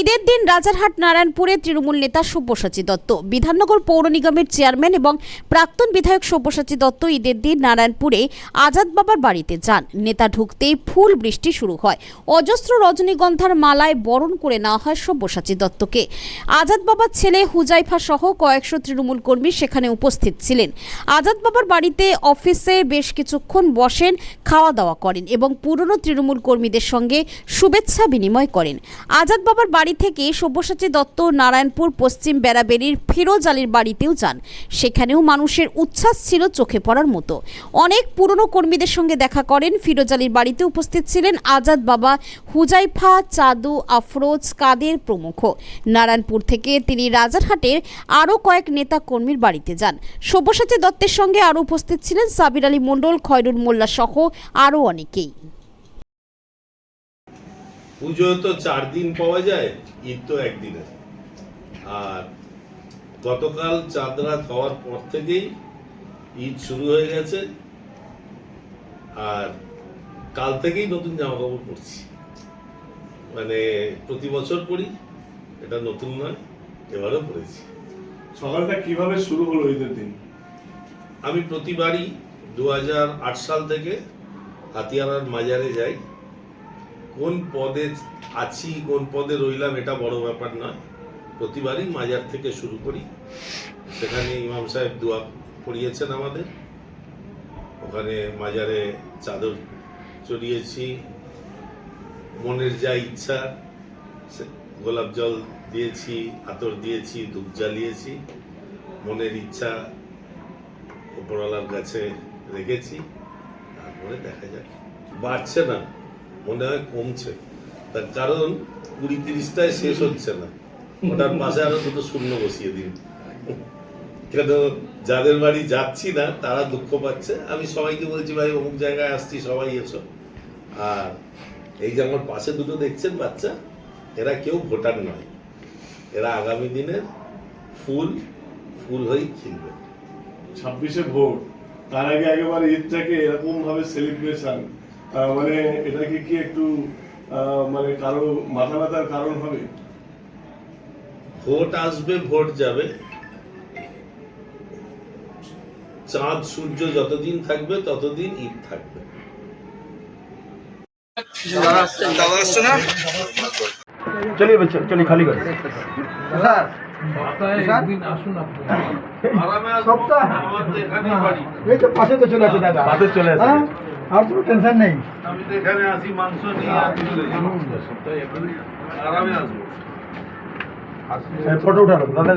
ঈদের দিন রাজারহাট, নারায়ণপুরে তৃণমূল নেতা সব্যসাচী দত্ত। বিধাননগর পৌর নিগমের চেয়ারম্যান এবং প্রাক্তন বিধায়ক সব্যসাচী দত্ত ঈদের দিন নারায়ণপুরে আজাদ বাবার বাড়িতে যান। নেতা ঢুকতেই ফুল বৃষ্টি শুরু হয়। অজস্র রজনীগন্ধার মালায় বরণ করে নেওয়া হয় সব্যসাচী দত্তকে। আজাদ বাবার ছেলে হুজাইফা সহ কয়েকশো তৃণমূল কর্মী সেখানে উপস্থিত ছিলেন। আজাদ বাবার বাড়িতে অফিসে বেশ কিছুক্ষণ বসেন খাওয়া দাওয়া করেন এবং পুরনো তৃণমূল কর্মীদের সঙ্গে শুভেচ্ছা বিনিময় করেন। আজাদ বাবার বাড়ি থেকে সব্যসাচী দত্ত নারায়ণপুর পশ্চিম বেড়াবেড়ির ফিরোজ আলীর বাড়িতেও যান। সেখানেও মানুষের উচ্ছ্বাস ছিল চোখে পড়ার মতো। অনেক পুরনো কর্মীদের সঙ্গে দেখা করেন ফিরোজ আলীর বাড়িতে উপস্থিত ছিলেন আজাদ বাবা, হুজাইফা, চাদু, আফরোজ, কাদের প্রমুখ। নারায়ণপুর থেকে তিনি রাজারহাটের আরও কয়েক নেতা কর্মীর বাড়িতে যান। সব্যসাচী দত্তের সঙ্গে আরও উপস্থিত ছিলেন সাবির আলী মণ্ডল, খয়রুল মোল্লা সহ আরও অনেকেই। পুজো তো চার দিন পাওয়া যায় ঈদ তো একদিনে। আর গতকাল চাঁদ রাত হওয়ার পর থেকেই ঈদ শুরু হয়ে গেছে আর কাল থেকেই নতুন জামা কাপড় পরছি। মানে প্রতি বছর পরি এটা নতুন নয় এবারও পরেছি। সকালটা কীভাবে শুরু হলো ঈদের দিন? আমি প্রতিবারই দু হাজার আট সাল থেকে হাতিয়ারার মাজারে যাই। কোন পদে আছি, কোন পদে রইলাম, এটা বড় ব্যাপার নয়। প্রতিবারই মাজার থেকে শুরু করি। সেখানে ইমাম সাহেব দোয়া পড়িয়েছেন আমাদের। ওখানে মাজারে চাদর চড়িয়েছি। মনের যা ইচ্ছা গোলাপ জল দিয়েছি, আতর দিয়েছি, ধূপ জ্বালিয়েছি। মনের ইচ্ছা উপরওয়ালার কাছে রেখেছি। তারপরে দেখা যাক। বাড়ছে না। মনে হয় কমছে। তার কারণ কুড়ি তিরিশটায় শেষ হচ্ছে না। ওটার পাশে আরও দুটো শূন্য বসিয়ে দিন। কেন? যাদের বাড়ি যাচ্ছি না, তারা দুঃখ পাচ্ছে। আমি সবাইকে বলছি, ভাই, অমুক জায়গায় আসছি, সবাই এসো। আর এই যে আমার পাশে দুটো দেখছেন বাচ্চা, এরা কেউ ভোটার নয়। এরা আগামী দিনের ফুল ফুল হয়েই খিলবে। ছাব্বিশে ভোট। তার আগে একেবারে ঈদটাকে এরকম ভাবে সেলিব্রেশন মানে এটাকে কি একটু মানে কারও মাথা ব্যথার কারণ হবে? ভোট আসবে ভোট যাবে। চাঁদ সূর্য যতদিন থাকবে ততদিন ঈদ থাকবে। খালি করে। চলে আসে দাদা। চলে আসে। হ্যাঁ? আর কোনো টেনশন নেই। আমি তো এখানে আসি মাংস নিয়ে আরামে আসব। ফটো উঠালো দাদা